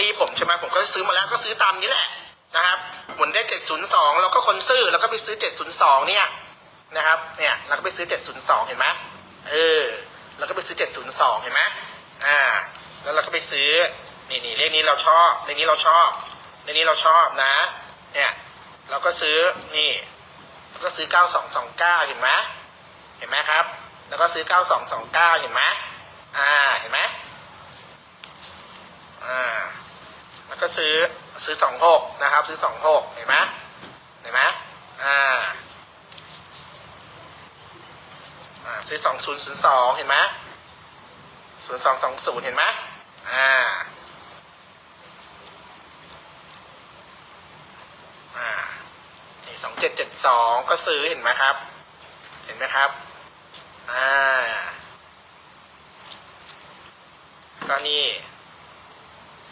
รี่ผมใช่ไหมผมก็ซื้อมาแล้วก็ซื้อตามนี้แหละนะครับหมุนได้เจ็ดศูนย์สองแล้วก็คนซื้อแล้วก็ไปซื้อเจ็ดศูนย์สองเนี่ยนะครับเนี่ยแล้วก็ไปซื้อเจ็ดศูนย์สองเห็นไหมเออแล้วก็ไปซื้อเจ็ดศูนย์สองเห็นไหมอ่าแล้วเราก็ไปซื้อนี่นี่เลขนี้เราชอบเลขนี้เราชอบเลขนี้เราชอบนะเนี่ยเราก็ซื้อนี่แล้วก็ซื้อเก้าสองสองเห็นไหมเห็นไหมครับ แล้วก็ซื้อเก้าสองสองเก้าเห็นไหมอ่าเห็นไหมอ่า แล้วก็ซื้อซื้อสองหกนะครับ ซื้อสองหกเห็นไหมเห็นไหมอ่าอ่าซื้อสองศูนย์ศูนย์สองเห็นไหมศูนย์สองสองศูนย์เห็นไหมอ่าอ่านี่สองเจ็ดเจ็ดสองก็ซื้อเห็นไหมครับ เห็นไหมครับอ่าก็นี่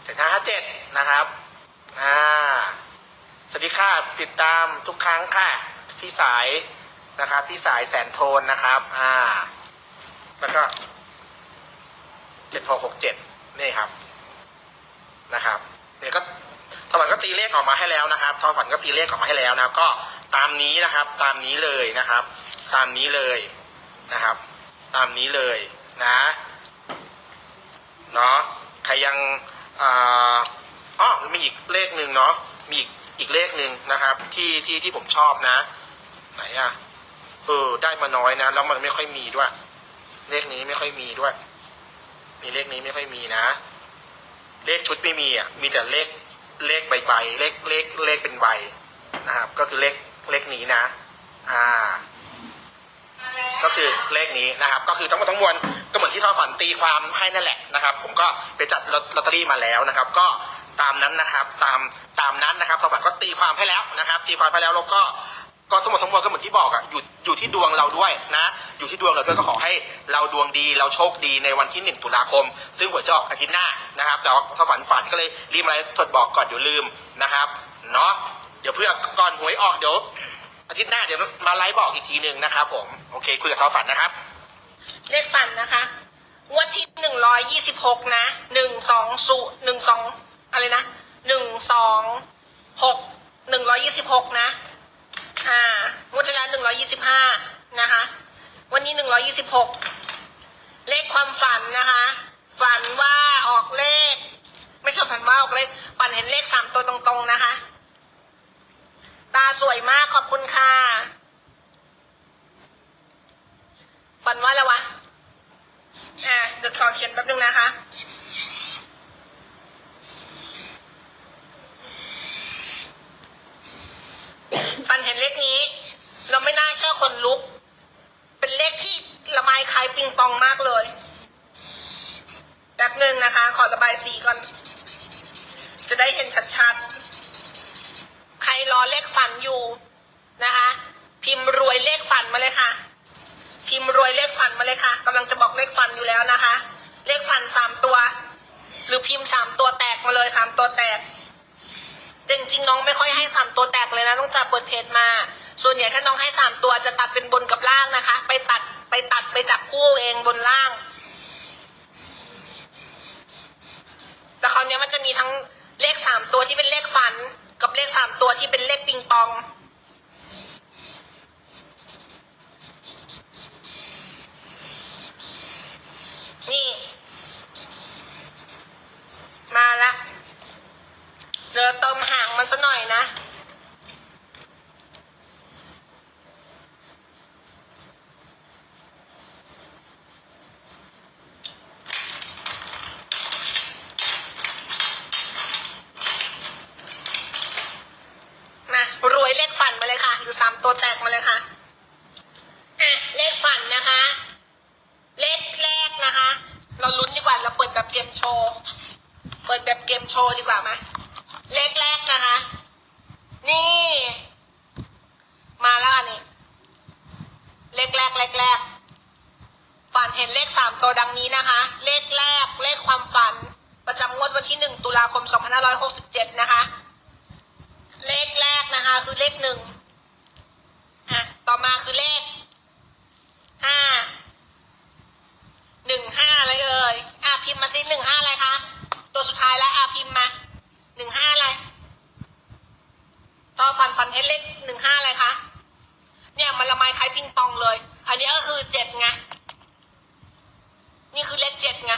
เจ็ดห้าห้าเจ็ดนะครับ อ่า สวัสดีค่ะ ติดตามทุกครั้งค่ะ พี่สายนะครับ พี่สายแสนโทนนะครับ อ่า แล้วก็เจ็ดหกหกเจ็ดนี่ครับ นะครับ เนี่ยก็ทอฝันก็ตีเลขออกมาให้แล้วนะครับทอฝันก็ตีเลขออกมาให้แล้วนะครับ ก็ตามนี้นะครับ ตามนี้เลยนะครับ ตามนี้เลยนะครับ ตามนี้เลยนะ เนาะใครยัง อ๋อมีอีกเลขหนึ่งเนาะมีอีกอีกเลขหนึ่งนะครับ ที่ที่ที่ผมชอบนะ ไหนอะเออ ได้มาน้อยนะ แล้วมันไม่ค่อยมีด้วย เลขนี้ไม่ค่อยมีด้วย มีเลขนี้ไม่ค่อยมีนะ เลขชุดไม่มีอะ มีแต่เลขเลขใบใบเลขเลขเลขเป็นใบนะครับ ก็คือเลขเลขนี้นะ อ่า คือเลขนี้นะครับ ก็คือทั้งหมดทั้งมวลก็เหมือนที่ทอฝันตีความให้นั่นแหละนะครับ ผมก็ไปจัดลอตเตอรี่มาแล้วนะครับ ก็ตามนั้นนะครับตามตามนั้นนะครับทอฝันก็ตีความให้แล้วนะครับ ตีความให้แล้วแล้วก็ก็สมมติสมมติก็เหมือนที่บอกอะอยู่อยู่ที่ดวงเราด้วยนะ อยู่ที่ดวงเราด้วยก็ขอให้เราดวงดีเราโชคดีในวันที่หนึ่งตุลาคม ซึ่งหวยจะออกอาทิตย์หน้านะครับแต่ว่าทอฝันฝันก็เลยรีบมาสดบอกก่อนเดี๋ยวลืมนะครับเนาะเดี๋ยวเพื่อก่อนหวยออกเดี๋ยว อาทิตย์หน้าเดี๋ยวมาไลฟ์บอกอีกทีหนึ่งนะครับผม โอเค คุยกับทอฝันนะครับ เลขฝันนะคะงวดที่หนึ่งร้อยยี่สิบหกนะหนึ่งสองศูหนึ่งสองอะไรนะหนึ่งสองหกหนึ่งร้อยยี่สิบหกนะ อ่างวดที่แล้วหนึ่งร้อยยี่สิบห้านะคะ วันนี้หนึ่งร้อยี่สิบหกเลขความฝันนะคะ ฝันว่าออกเลข ไม่ใช่ฝันว่าออกเลขฝันเห็นเลขสามตัวตรงๆนะคะ ตาสวยมากขอบคุณค่ะฝันว่าอะไรวะอะเดี๋ยวขอเขียนแป๊บนึงนะคะฝันเห็นเลขนี้ เราไม่น่าเชื่อคนลุก เป็นเลขที่ละไมคล้ายปิงปองมากเลยแป๊บนึงนะคะ ขอระบายสีก่อน จะได้เห็นชัดๆ รรอเลขฝันอยู่นะคะ พิมพ์รวยเลขฝันมาเลยค่ะ พิมพ์รวยเลขฟันมาเลยค่ะกำลังจะบอกเลขฟันอยู่แล้วนะคะ เลขฟันสามตัว หรือพิมพ์สามตัวแตกมาเลยสามตัวแตกแต่จริงๆน้องไม่ค่อยให้สามตัวแตกเลยนะตั้งแต่เปิดเพจมา ส่วนใหญ่ถ้าน้องให้สามตัวจะตัดเป็นบนกับล่างนะคะ ไปตัดไปตัดไปจับคู่เองบนล่าง แต่คราวนี้มันจะมีทั้งเลขสามตัวที่เป็นเลขฟัน กับเลขสามตัวที่เป็นเลขปิงปอง นี่ มาละเจอเติมห่างมันซะหน่อยนะ มารวยเลขฝันมาเลยค่ะ อยู่สามตัวแต กมาเลยค่ะอะเลขฝันนะคะ เลขแรกนะคะ เราลุ้นดีกว่าเราเปิดแบบเกมโชว์เปิดแบบเกมโชว์ดีกว่าไหมเลขแรกนะคะ นี่ มาแล้วอันนี้เลขแรกเลขแรกฝันเห็นเลขสามตัวดังนี้นะคะ เลขแรกเลขความฝัน ประจำงวดวันที่หนึ่งตุลาคมสองพันห้าร้อยหกสิบเจ็ดนะคะ เลขแรกนะคะ คือเลขหนึ่ง มาคือเลขห้าหนึ่งห้าอะไรเอ่ยอะพิมพ์มาซิหนึ่งห้าอะไรคะ ตัวสุดท้ายแล้วอะพิมพ์มาหนึ่งห้าอะไรต่อฟันฟันเฮดเลขหนึ่งห้าอะไรคะ เนี่ยมันละไมคล้ายปิงปองเลย อันนี้ก็คือเจ็ดไง นี่คือเลขเจ็ดไง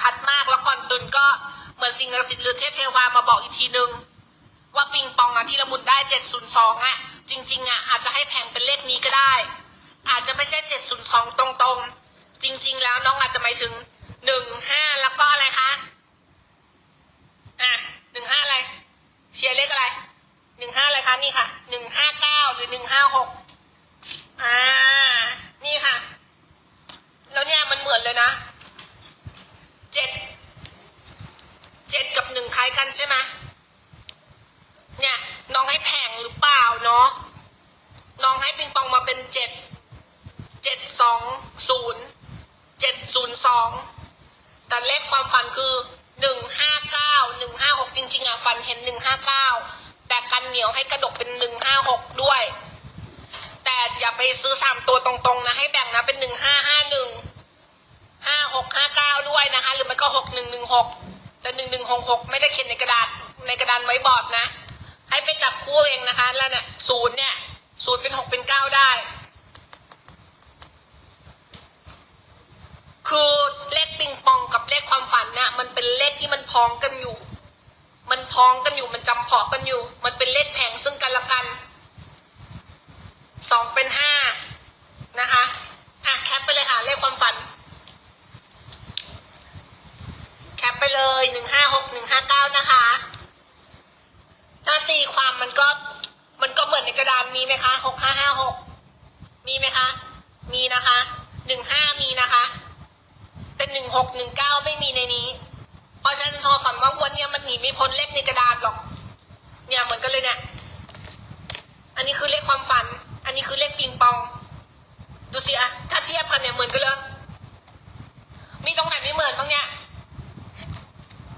ชัดมาก แล้วก่อนตื่นก็เหมือนสิ่งศักดิ์สิทธิ์หรือเทพเทวามาบอกอีกทีนึง ว่าปิงปองอะที่ละมุนได้เจ็ดศูนย์สองอะจริงๆอะอาจจะให้แผงเป็นเลขนี้ก็ได้ อาจจะไม่ใช่เจ็ดศูนย์สองตรงๆ จริง ๆ แล้วน้องอาจจะหมายถึงหนึ่งห้าแล้วก็อะไรคะอะหนึ่งห้าอะไร เชียร์เลขอะไรหนึ่งห้าอะไรคะนี่ค่ะหนึ่งห้าเก้าหรือหนึ่งห้าหกอ่านี่ค่ะ แล้วเนี่ยมันเหมือนเลยนะ เจ็ดเจ็ดกับหนึ่งคล้ายกันใช่ไหมเนี่ย น้องให้แผงหรือเปล่าเนาะน้องให้ปิงปองมาเป็นเจ็ดเจ็ดสองศูนย์เจ็ดศูนย์สองแต่เลขความฝันคือหนึ่งห้าเก้าหนึ่งห้าหกจริง ๆอะฝันเห็นหนึ่งห้าเก้าแต่กันเหนียวให้กระดกเป็นหนึ่งห้าหกด้วย แต่อย่าไปซื้อสามตัวตรงๆนะ ให้แบ่งนะเป็นหนึ่งห้าห้าหนึ่ง ห้าหกห้าเก้าด้วยนะคะ หรือไม่ก็หกหนึ่งหนึ่งหกแต่หนึ่งหนึ่งหกหกไม่ได้เขียนในกระดาษในกระดานไว้บอร์ดนะ ให้ไปจับคู่เองนะคะ แล้วเนี่ยศูนย์เนี่ยศูนย์เป็นหกเป็นเก้าได้ คือเลขปิงปองกับเลขความฝันเนี่ยมันเป็นเลขที่มันพ้องกันอยู่ มันพ้องกันอยู่มันจำเพาะกันอยู่ มันเป็นเลขแผงซึ่งกันและกัน สองเป็นห้านะคะ อะแคปไปเลยค่ะ เลขความฝัน แคปไปเลยหนึ่งห้าหกหนึ่งห้าเก้านะคะ ถ้าตีความมันก็ มันก็เหมือนในกระดานมีไหมคะหกห้าห้าหก มีไหมคะ มีนะคะหนึ่งห้ามีนะคะ แต่หนึ่งหกหนึ่งเก้าไม่มีในนี้ เพราะฉะนั้นทอฝันว่าวันเนี้ยมันหนีไม่พ้นเลขในกระดานหรอก เนี่ยเหมือนกันเลยเนี่ย อันนี้คือเลขความฝัน อันนี้คือเลขปิงปอง ดูสิอะถ้าเทียบกันเนี่ยเหมือนกันเลย มีตรงไหนไม่เหมือนบ้างเนี่ย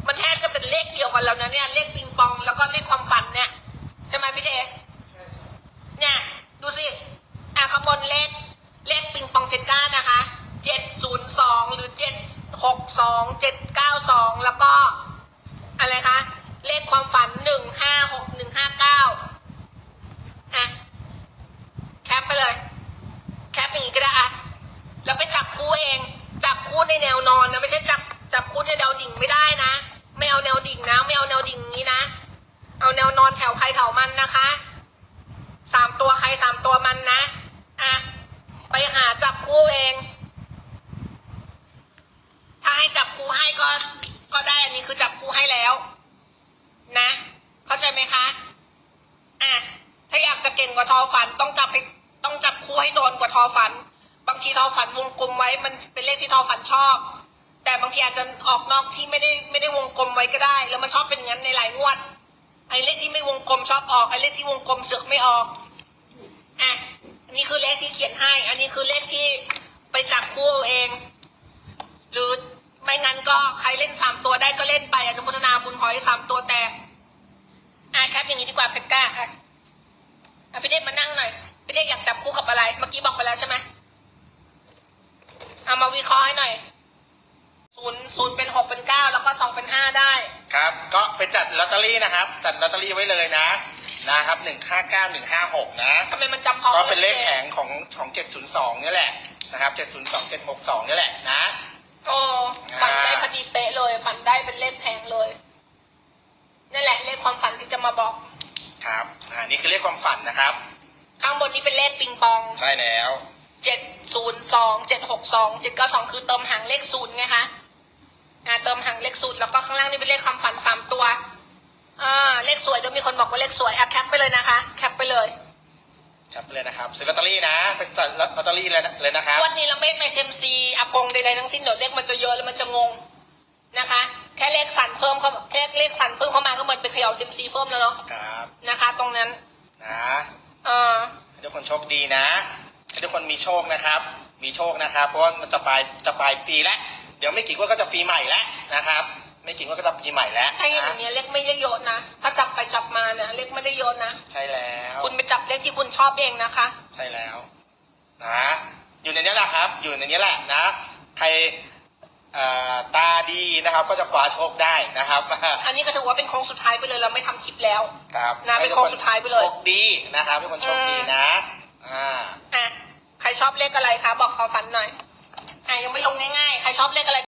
มันแทบจะเป็นเลขเดียวกันแล้วนะเนี่ย เลขปิงปองแล้วก็เลขความฝันเนี่ย ใช่ไหมพี่เดเนี่ย ดูสิ อะขบวนเลขเลขปิงปองเพชรก้านะคะเจ็ดศูนย์สองหรือเจ็ดหกสองเจ็ดเก้าสองแล้วก็ อะไรคะ เลขความฝันหนึ่งห้าหกหนึ่งห้าเก้าอะ แคปไปเลย แคปอย่างนี้ก็ได้อะแล้วไปจับคู่เอง จับคู่ในแนวนอนนะ ไม่ใช่จับจับคู่ในแนวดิ่งไม่ได้นะ ไม่เอาแนวดิ่งนะ ไม่เอาแนวดิ่งอย่างนี้นะ เอาแนวนอนแถวใครแถวมันนะคะ สามตัวใครสามตัวมันนะ อะ ไปหาจับคู่เอง ถ้าให้จับคู่ให้ก็ ก็ได้อันนี้คือจับคู่ให้แล้ว นะ เข้าใจไหมคะอะถ้าอยากจะเก่งกว่าทอฝันต้องจับให้ต้องจับคู่ให้โดนกว่าทอฝัน บางทีทอฝันวงกลมไว้ มันเป็นเลขที่ทอฝันชอบ แต่บางทีอาจจะออกนอกที่ไม่ได้ไม่ได้วงกลมไว้ก็ได้ แล้วมันชอบเป็นอย่างนั้นในหลายงวดไอ้เลขที่ไม่วงกลมชอบออกไอ้เลขที่วงกลมเสือกไม่ออกอะ นนี้คือเลขที่เขียนให้ อันนี้คือเลขที่ไปจับคู่เอาเอง หรือไม่งั้นก็ใครเล่นสามตัวได้ก็เล่นไปอนุโมทนาบุญหอยสามตัวแตกอะแคปอย่างนี้ดีกว่าเพชรกล้าอะอะพี่เด็กมานั่งหน่อยพี่เด็กอยากจับคู่กับอะไร เมื่อกี้บอกไปแล้วใช่ไหมเอามาวิเคราะห์ให้หน่อยศูนย์ศูนย์เป็นหกเป็นเก้าแล้วก็สองเป็นห้าได้ ครับ ก็ไปจัดลอตเตอรี่นะครับ จัดลอตเตอรี่ไว้เลยนะ นะครับหนึ่งห้าเก้าหนึ่งห้าหกนะทำไมมันจำพอก็เป็นเลขแผงของของเจ็ดศูนย์สองนี่แหละนะครับเจ็ดศูนย์สองเจ็ดหกสองนี่แหละนะ โอ้ฝันได้พอดีเป๊ะเลยฝันได้เป็นเลขแพงเลยนั่นแหละเลขความฝันที่จะมาบอกครับอ่านี่คือเลขความฝันนะครับ ข้างบนนี้เป็นเลขปิงปองใช่แล้วเจ็ดศูนย์สองเจ็ดหกสองเจ็ดเก้าสองคือเติมหางเลขศูนย์ไงคะอ่าเติมหางเลขศูนย์แล้วก็ข้างล่างนี่เป็นเลขความฝันสามตัว อ่าเลขสวยเดี๋ยวมีคนบอกว่าเลขสวยอะแคปไปเลยนะคะ แคปไปเลย ครับไปเลยนะครับซื้อลอตเตอรี่นะไปจัดลอตเตอรี่เลยนะเลยนะครับวันนี้เราไม่ไปเซมซีอากงใดๆทั้งสิ้นเดี๋ยวเลขมันจะเยอะแล้วมันจะงงนะคะ แค่เลขฝันเพิ่มเข้าแค่เลขฝันเพิ่มเข้ามาก็เหมือนไปเขย่าเซมซีเพิ่มแล้วเนาะครับนะคะ ตรงนั้นนะเออให้ทุกคนโชคดีนะให้ทุกคนมีโชคนะครับ มีโชคนะครับ เพราะว่ามันจะปลายจะปลายปีแล้วเดี๋ยวไม่กี่วันก็จะปีใหม่แล้วนะครับ ไม่ไม่จริงก็จะปีใหม่แล้วถ้าอย่างนะนี้ยเลขไม่ได้โยนนะ ถ้าจับไปจับมาเนี่ยเลขไม่ได้โยนนะ ใช่แล้ว คุณไปจับเลขที่คุณชอบเองนะคะ ใช่แล้วนะอยู่ในนี้แหละครับ อยู่ในนี้แหละนะ ใครเอ่อตาดีนะครับก็จะคว้าโชคได้นะครับ อันนี้ก็ถือว่าเป็นโค้งสุดท้ายไปเลยเราไม่ทำคลิปแล้วครับนะเป็นโค้งสุดท้ายไปเลยโชคดีนะครับเป็นคนโชคดีนะอ่าอะใครชอบเลขอะไรคะบอกขอฝันหน่อยอะยังไม่ลงง่ายๆใครชอบเลขอะไร